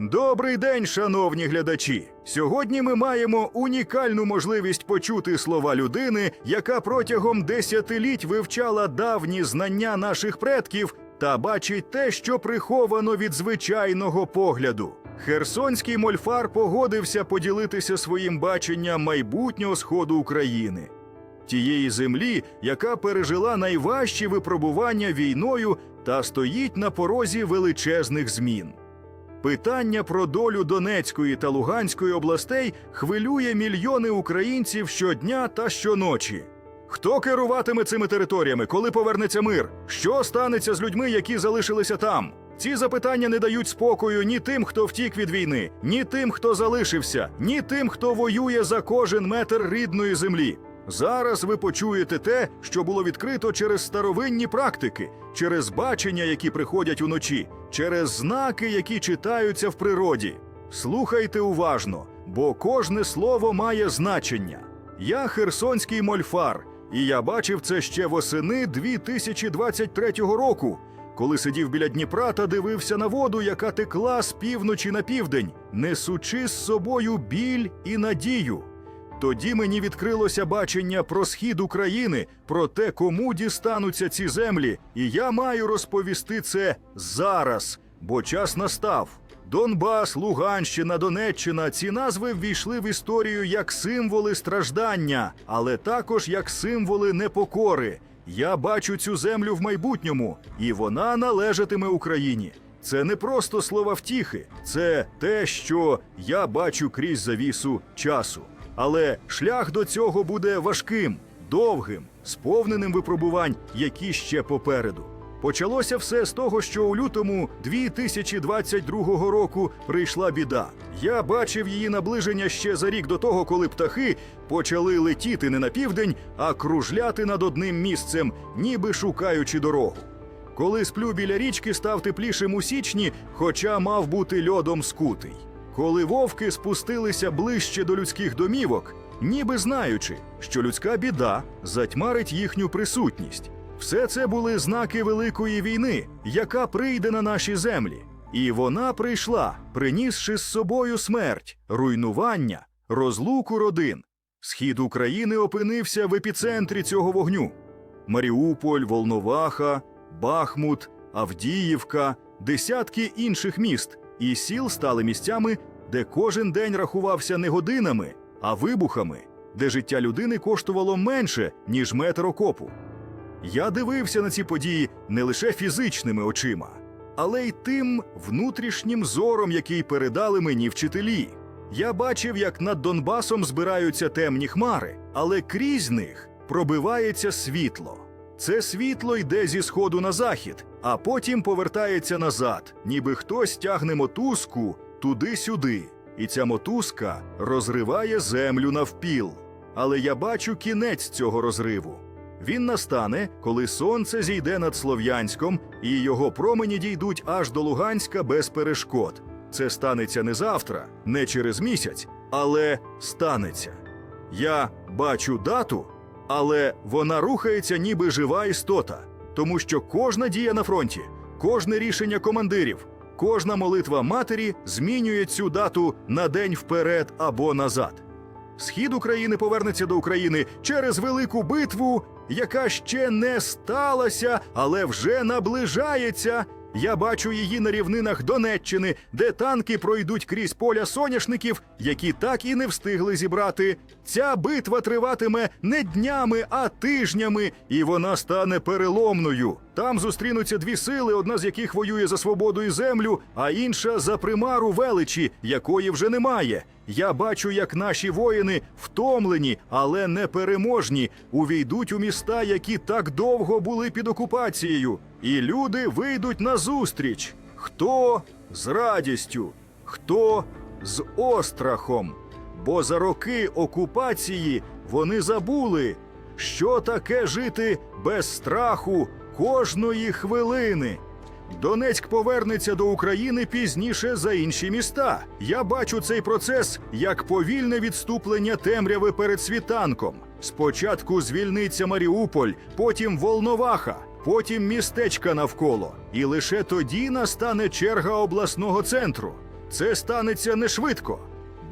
Добрий день, шановні глядачі! Сьогодні ми маємо унікальну можливість почути слова людини, яка протягом десятиліть вивчала давні знання наших предків та бачить те, що приховано від звичайного погляду. Херсонський мольфар погодився поділитися своїм баченням майбутнього сходу України, тієї землі, яка пережила найважчі випробування війною та стоїть на порозі величезних змін. Питання про долю Донецької та Луганської областей хвилює мільйони українців щодня та щоночі. Хто керуватиме цими територіями, коли повернеться мир? Що станеться з людьми, які залишилися там? Ці запитання не дають спокою ні тим, хто втік від війни, ні тим, хто залишився, ні тим, хто воює за кожен метр рідної землі. Зараз ви почуєте те, що було відкрито через старовинні практики, через бачення, які приходять уночі, через знаки, які читаються в природі. Слухайте уважно, бо кожне слово має значення. Я херсонський мольфар, і я бачив це ще восени 2023 року, коли сидів біля Дніпра та дивився на воду, яка текла з півночі на південь, несучи з собою біль і надію. Тоді мені відкрилося бачення про схід України, про те, кому дістануться ці землі, і я маю розповісти це зараз, бо час настав. Донбас, Луганщина, Донеччина ці назви ввійшли в історію як символи страждання, але також як символи непокори. Я бачу цю землю в майбутньому, і вона належатиме Україні. Це не просто слова втіхи, це те, що я бачу крізь завісу часу. Але шлях до цього буде важким, довгим, сповненим випробувань, які ще попереду. Почалося все з того, що у лютому 2022 року прийшла біда. Я бачив її наближення ще за рік до того, коли птахи почали летіти не на південь, а кружляти над одним місцем, ніби шукаючи дорогу. Коли сплю біля річки, став теплішим у січні, хоча мав бути льодом скутий. Коли вовки спустилися ближче до людських домівок, ніби знаючи, що людська біда затьмарить їхню присутність. Все це були знаки великої війни, яка прийде на наші землі. І вона прийшла, принісши з собою смерть, руйнування, розлуку родин. Схід України опинився в епіцентрі цього вогню. Маріуполь, Волноваха, Бахмут, Авдіївка, десятки інших міст і сіл стали місцями, де кожен день рахувався не годинами, а вибухами, де життя людини коштувало менше, ніж метр окопу. Я дивився на ці події не лише фізичними очима, але й тим внутрішнім зором, який передали мені вчителі. Я бачив, як над Донбасом збираються темні хмари, але крізь них пробивається світло. Це світло йде зі сходу на захід, а потім повертається назад, ніби хтось тягне мотузку туди-сюди, і ця мотузка розриває землю навпіл. Але я бачу кінець цього розриву. Він настане, коли сонце зійде над Слов'янськом, і його промені дійдуть аж до Луганська без перешкод. Це станеться не завтра, не через місяць, але станеться. Я бачу дату, але вона рухається ніби жива істота, тому що кожна дія на фронті, кожне рішення командирів, кожна молитва матері змінює цю дату на день вперед або назад. Схід України повернеться до України через велику битву, яка ще не сталася, але вже наближається. Я бачу її на рівнинах Донеччини, де танки пройдуть крізь поля соняшників, які так і не встигли зібрати. Ця битва триватиме не днями, а тижнями, і вона стане переломною. Там зустрінуться дві сили, одна з яких воює за свободу і землю, а інша за примару величі, якої вже немає. Я бачу, як наші воїни втомлені, але непереможні, увійдуть у міста, які так довго були під окупацією, і люди вийдуть на зустріч. Хто з радістю, хто з острахом. Бо за роки окупації вони забули, що таке жити без страху кожної хвилини. Донецьк повернеться до України пізніше за інші міста. Я бачу цей процес як повільне відступлення темряви перед світанком. Спочатку звільниться Маріуполь, потім Волноваха, потім містечка навколо. І лише тоді настане черга обласного центру. це станеться не швидко,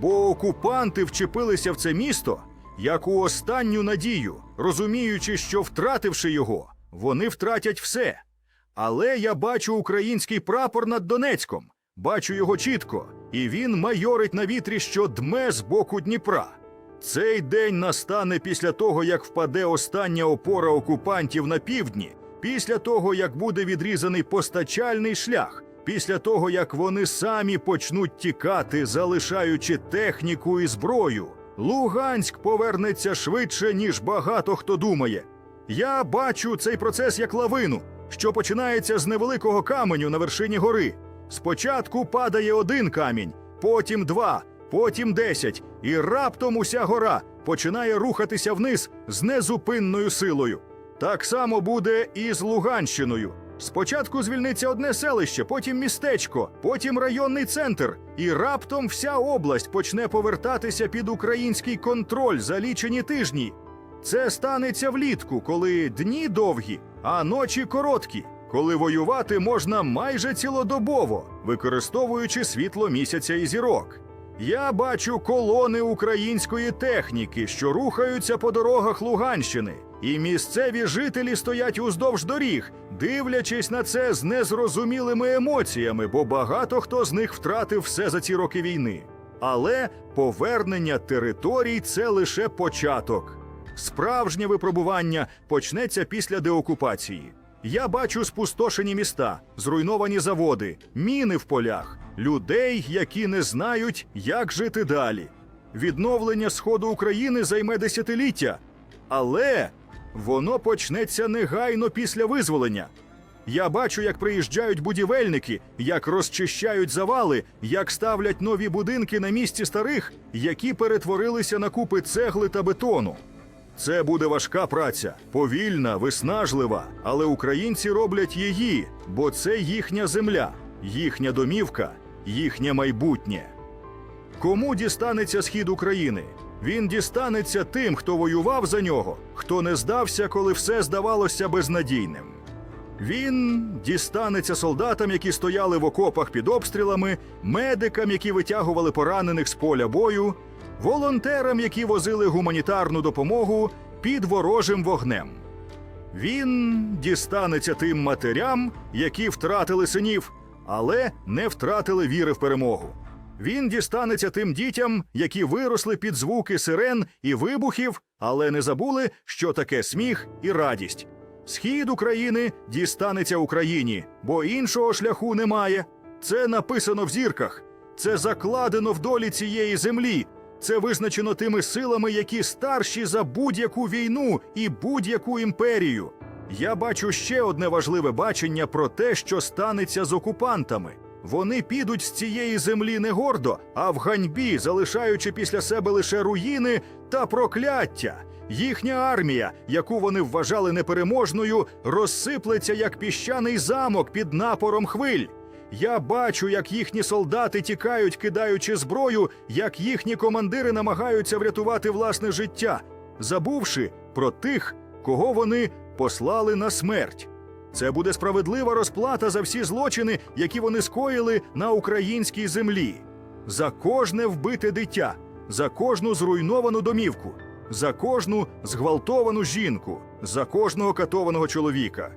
бо окупанти вчепилися в це місто як у останню надію, розуміючи, що втративши його, вони втратять все. Але я бачу український прапор над Донецьком, бачу його чітко, і він майорить на вітрі, що дме з боку Дніпра. Цей день настане після того, як впаде остання опора окупантів на півдні, після того, як буде відрізаний постачальний шлях, після того, як вони самі почнуть тікати, залишаючи техніку і зброю. Луганськ повернеться швидше, ніж багато хто думає. Я бачу цей процес як лавину, що починається з невеликого каменю на вершині гори. Спочатку падає один камінь, потім два, потім десять, і раптом уся гора починає рухатися вниз з незупинною силою. Так само буде і з Луганщиною. Спочатку звільниться одне селище, потім містечко, потім районний центр, і раптом вся область почне повертатися під український контроль за лічені тижні. Це станеться влітку, коли дні довгі, а ночі короткі, коли воювати можна майже цілодобово, використовуючи світло місяця і зірок. Я бачу колони української техніки, що рухаються по дорогах Луганщини, і місцеві жителі стоять уздовж доріг, дивлячись на це з незрозумілими емоціями, бо багато хто з них втратив все за ці роки війни. Але повернення територій це лише початок. Справжнє випробування почнеться після деокупації. Я бачу спустошені міста, зруйновані заводи, міни в полях, людей, які не знають, як жити далі. Відновлення сходу України займе десятиліття, але воно почнеться негайно після визволення. Я бачу, як приїжджають будівельники, як розчищають завали, як ставлять нові будинки на місці старих, які перетворилися на купи цегли та бетону. Це буде важка праця, повільна, виснажлива, але українці роблять її, бо це їхня земля, їхня домівка, їхнє майбутнє. Кому дістанеться схід України? Він дістанеться тим, хто воював за нього, хто не здався, коли все здавалося безнадійним. Він дістанеться солдатам, які стояли в окопах під обстрілами, медикам, які витягували поранених з поля бою, волонтерам, які возили гуманітарну допомогу під ворожим вогнем. Він дістанеться тим матерям, які втратили синів, але не втратили віри в перемогу. Він дістанеться тим дітям, які виросли під звуки сирен і вибухів, але не забули, що таке сміх і радість. Схід України дістанеться Україні, бо іншого шляху немає. Це написано в зірках, це закладено в долі цієї землі. Це визначено тими силами, які старші за будь-яку війну і будь-яку імперію. Я бачу ще одне важливе бачення про те, що станеться з окупантами. Вони підуть з цієї землі не гордо, а в ганьбі, залишаючи після себе лише руїни та прокляття. Їхня армія, яку вони вважали непереможною, розсиплеться як піщаний замок під напором хвиль. Я бачу, як їхні солдати тікають, кидаючи зброю, як їхні командири намагаються врятувати власне життя, забувши про тих, кого вони послали на смерть. Це буде справедлива розплата за всі злочини, які вони скоїли на українській землі, за кожне вбите дитя, за кожну зруйновану домівку, за кожну зґвалтовану жінку, за кожного катованого чоловіка.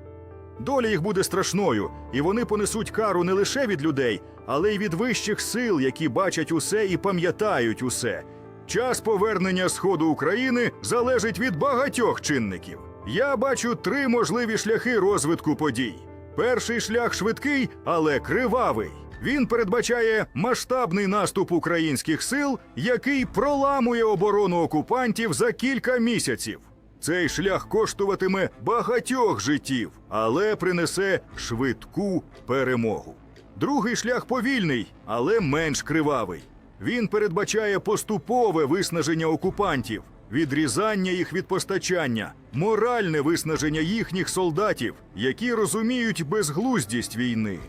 Доля їх буде страшною, і вони понесуть кару не лише від людей, але й від вищих сил, які бачать усе і пам'ятають усе. Час повернення сходу України залежить від багатьох чинників. Я бачу три можливі шляхи розвитку подій. Перший шлях швидкий, але кривавий. Він передбачає масштабний наступ українських сил, який проламує оборону окупантів за кілька місяців. Цей шлях коштуватиме багатьох життів, але принесе швидку перемогу. Другий шлях повільний, але менш кривавий. Він передбачає поступове виснаження окупантів, відрізання їх від постачання, моральне виснаження їхніх солдатів, які розуміють безглуздість війни.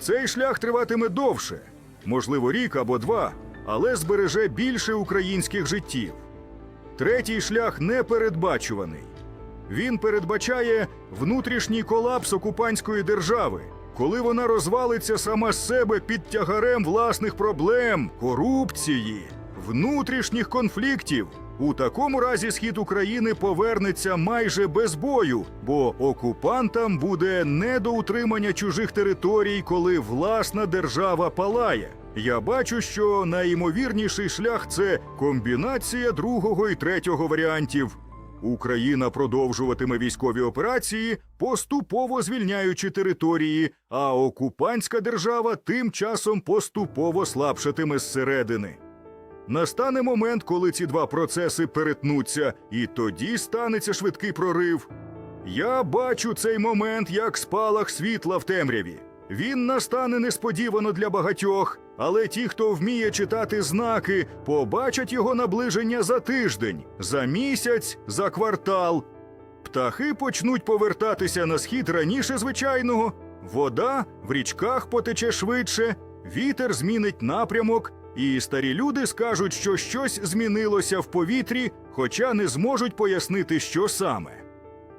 Цей шлях триватиме довше, можливо, рік або два, але збереже більше українських життів. Третій шлях непередбачуваний. Він передбачає внутрішній колапс окупантської держави, коли вона розвалиться сама з себе під тягарем власних проблем, корупції, внутрішніх конфліктів. У такому разі схід України повернеться майже без бою, бо окупантам буде не до утримання чужих територій, коли власна держава палає. Я бачу, що найімовірніший шлях це комбінація другого і третього варіантів. Україна продовжуватиме військові операції, поступово звільняючи території, а окупантська держава тим часом поступово слабшатиме зсередини. Настане момент, коли ці два процеси перетнуться, і тоді станеться швидкий прорив. Я бачу цей момент як спалах світла в темряві. Він настане несподівано для багатьох, але ті, хто вміє читати знаки, побачать його наближення за тиждень, за місяць, за квартал. Птахи почнуть повертатися на схід раніше звичайного. Вода в річках потече швидше, вітер змінить напрямок, і старі люди скажуть, що щось змінилося в повітрі, хоча не зможуть пояснити, що саме.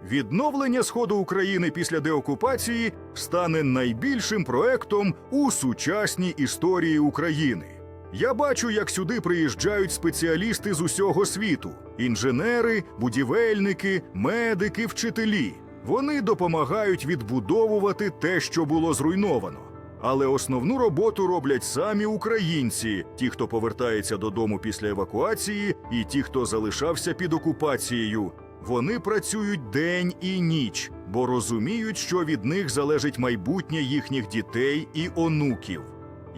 Відновлення сходу України після деокупації стане найбільшим проектом у сучасній історії України. Я бачу, як сюди приїжджають спеціалісти з усього світу: інженери, будівельники, медики, вчителі. Вони допомагають відбудовувати те, що було зруйновано. Але основну роботу роблять самі українці, ті, хто повертається додому після евакуації, і ті, хто залишався під окупацією. Вони працюють день і ніч, бо розуміють, що від них залежить майбутнє їхніх дітей і онуків.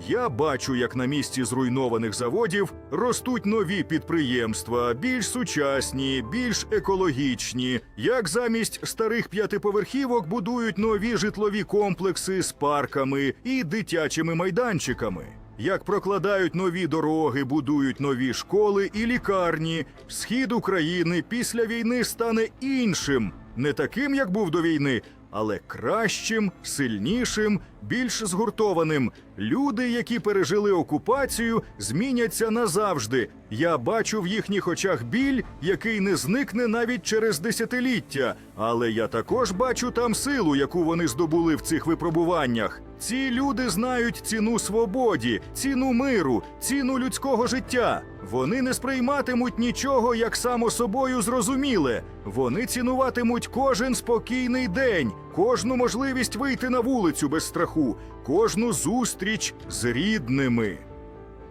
Я бачу, як на місці зруйнованих заводів ростуть нові підприємства, більш сучасні, більш екологічні, як замість старих п'ятиповерхівок будують нові житлові комплекси з парками і дитячими майданчиками. Як прокладають нові дороги, будують нові школи і лікарні, схід України після війни стане іншим, не таким, як був до війни, але кращим, сильнішим, більш згуртованим. Люди, які пережили окупацію, зміняться назавжди. Я бачу в їхніх очах біль, який не зникне навіть через десятиліття. Але я також бачу там силу, яку вони здобули в цих випробуваннях. Ці люди знають ціну свободі, ціну миру, ціну людського життя. Вони не сприйматимуть нічого як само собою зрозуміле. Вони цінуватимуть кожен спокійний день, кожну можливість вийти на вулицю без страху, кожну зустріч з рідними.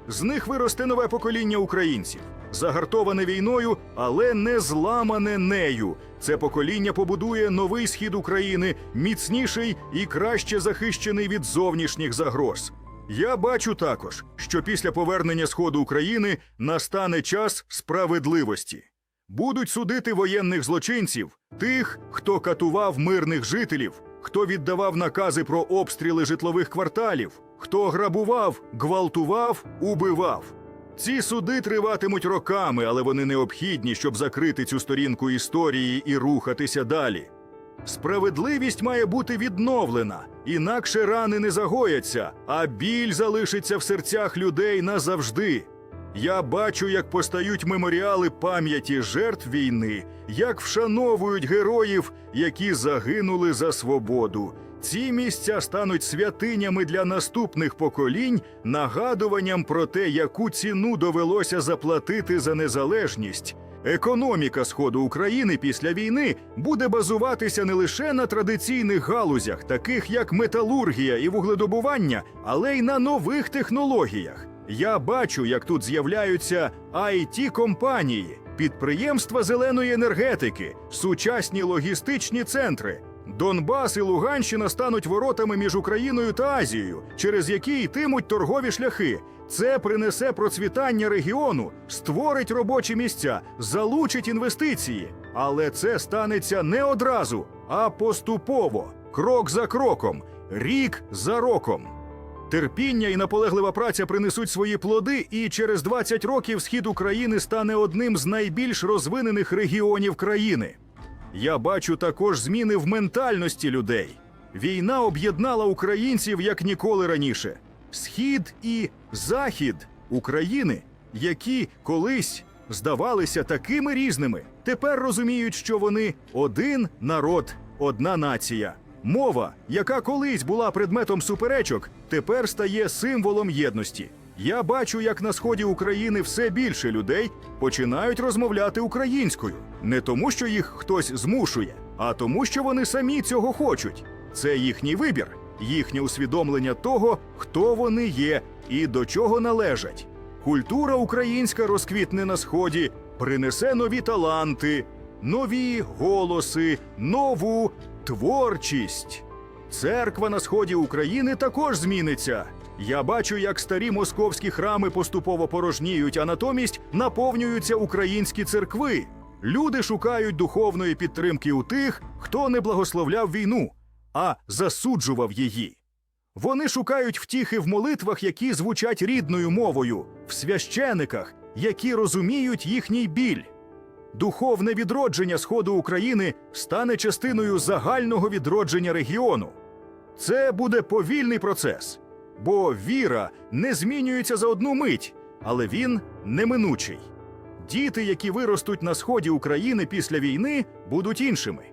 З них виросте нове покоління українців, загартоване війною, але не зламане нею. Це покоління побудує новий схід України, міцніший і краще захищений від зовнішніх загроз. Я бачу також, що після повернення сходу України настане час справедливості. Будуть судити воєнних злочинців, тих, хто катував мирних жителів, хто віддавав накази про обстріли житлових кварталів, хто грабував, гвалтував, убивав. Ці суди триватимуть роками, але вони необхідні, щоб закрити цю сторінку історії і рухатися далі. Справедливість має бути відновлена, інакше рани не загояться, а біль залишиться в серцях людей назавжди. Я бачу, як постають меморіали пам'яті жертв війни, як вшановують героїв, які загинули за свободу. Ці місця стануть святинями для наступних поколінь, нагадуванням про те, яку ціну довелося заплатити за незалежність. Економіка сходу України після війни буде базуватися не лише на традиційних галузях, таких як металургія і вугледобування, але й на нових технологіях. Я бачу, як тут з'являються it компанії, підприємства зеленої енергетики, сучасні логістичні центри. Донбас і Луганщина стануть воротами між Україною та Азією, через які йтимуть торгові шляхи. Це принесе процвітання регіону, створить робочі місця, залучить інвестиції. Але це станеться не одразу, а поступово, крок за кроком, рік за роком. Терпіння і наполеглива праця принесуть свої плоди, і через 20 років схід України стане одним з найбільш розвинених регіонів країни. Я бачу також зміни в ментальності людей. Війна об'єднала українців як ніколи раніше. Схід і захід України, які колись здавалися такими різними, тепер розуміють, що вони один народ, одна нація. Мова, яка колись була предметом суперечок, тепер стає символом єдності. Я бачу, як на сході України все більше людей починають розмовляти українською, не тому, що їх хтось змушує, а тому, що вони самі цього хочуть. Це їхній вибір, їхнє усвідомлення того, хто вони є і до чого належать. Культура українська розквітне на сході, принесе нові таланти, нові голоси, нову творчість. Церква на сході України також зміниться. Я бачу, як старі московські храми поступово порожніють, а натомість наповнюються українські церкви. Люди шукають духовної підтримки у тих, хто не благословляв війну, а засуджував її. Вони шукають втіхи в молитвах, які звучать рідною мовою, в священиках, які розуміють їхній біль. Духовне відродження Сходу України стане частиною загального відродження регіону. Це буде повільний процес, бо віра не змінюється за одну мить, але він неминучий. Діти, які виростуть на сході України після війни, будуть іншими.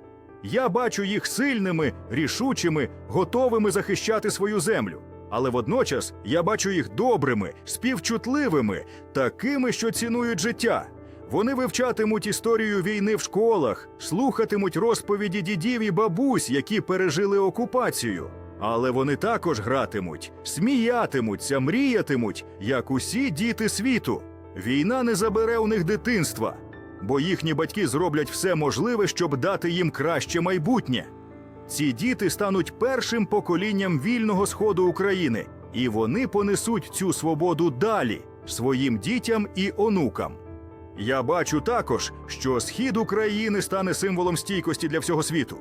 Я бачу їх сильними, рішучими, готовими захищати свою землю. Але водночас я бачу їх добрими, співчутливими, такими, що цінують життя. Вони вивчатимуть історію війни в школах, слухатимуть розповіді дідів і бабусь, які пережили окупацію. Але вони також гратимуть, сміятимуться, мріятимуть, як усі діти світу. Війна не забере у них дитинства, бо їхні батьки зроблять все можливе, щоб дати їм краще майбутнє. Ці діти стануть першим поколінням вільного сходу України, і вони понесуть цю свободу далі своїм дітям і онукам. Я бачу також, що схід України стане символом стійкості для всього світу.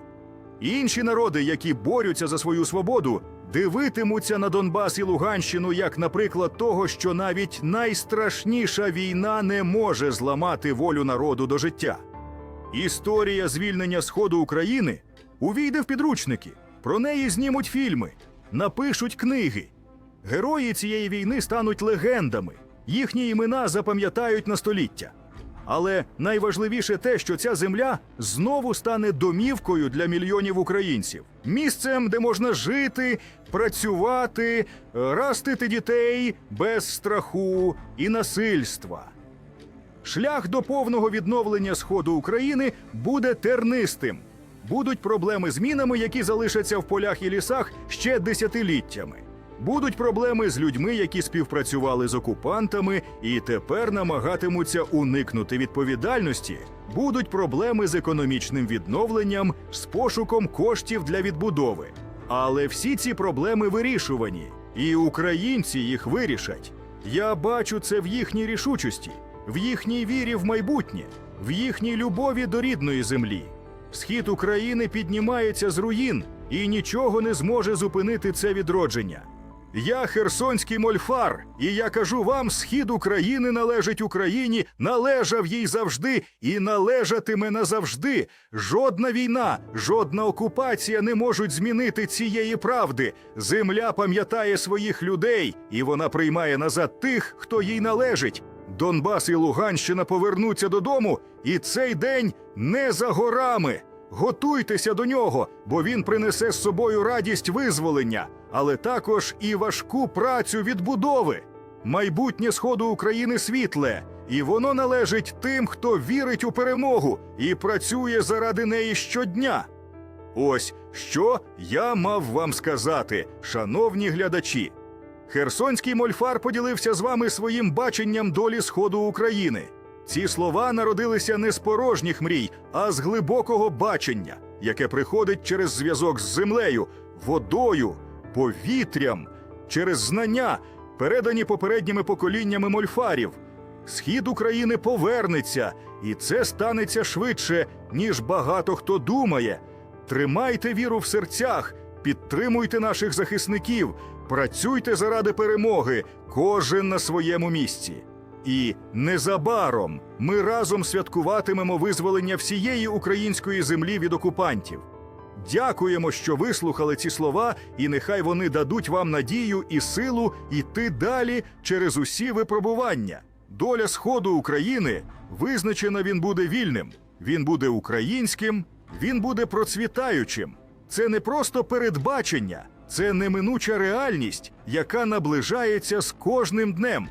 Інші народи, які борються за свою свободу, дивитимуться на Донбас і Луганщину як, наприклад, того, що навіть найстрашніша війна не може зламати волю народу до життя. Історія звільнення Сходу України увійде в підручники, про неї знімуть фільми, напишуть книги. Герої цієї війни стануть легендами, їхні імена запам'ятають на століття. Але найважливіше те, що ця земля знову стане домівкою для мільйонів українців, місцем, де можна жити, працювати, растити дітей без страху і насильства. Шлях до повного відновлення сходу України буде тернистим. Будуть проблеми з мінами, які залишаться в полях і лісах ще десятиліттями. Будуть проблеми з людьми, які співпрацювали з окупантами і тепер намагатимуться уникнути відповідальності. Будуть проблеми з економічним відновленням, з пошуком коштів для відбудови. Але всі ці проблеми вирішувані, і українці їх вирішать. Я бачу це в їхній рішучості, в їхній вірі в майбутнє, в їхній любові до рідної землі. Схід України піднімається з руїн, і нічого не зможе зупинити це відродження. Я херсонський мольфар, і я кажу вам: схід України належить Україні, належав їй завжди і належатиме назавжди. Жодна війна, жодна окупація не можуть змінити цієї правди. Земля пам'ятає своїх людей, і вона приймає назад тих, хто їй належить. Донбас і Луганщина повернуться додому, і цей день не за горами. Готуйтеся до нього, бо він принесе з собою радість визволення, але також і важку працю відбудови. Майбутнє сходу України світле, і воно належить тим, хто вірить у перемогу і працює заради неї щодня. Ось що я мав вам сказати, шановні глядачі. Херсонський мольфар поділився з вами своїм баченням долі сходу України. Ці слова народилися не з порожніх мрій, а з глибокого бачення, яке приходить через зв'язок з землею, водою, повітрям, через знання, передані попередніми поколіннями мольфарів. Схід України повернеться, і це станеться швидше, ніж багато хто думає. Тримайте віру в серцях, підтримуйте наших захисників, працюйте заради перемоги, кожен на своєму місці. І незабаром ми разом святкуватимемо визволення всієї української землі від окупантів. Дякуємо, що вислухали ці слова, і нехай вони дадуть вам надію і силу йти далі через усі випробування. Доля сходу України визначена він буде вільним, він буде українським, він буде процвітаючим. це не просто передбачення, це неминуча реальність, яка наближається з кожним днем.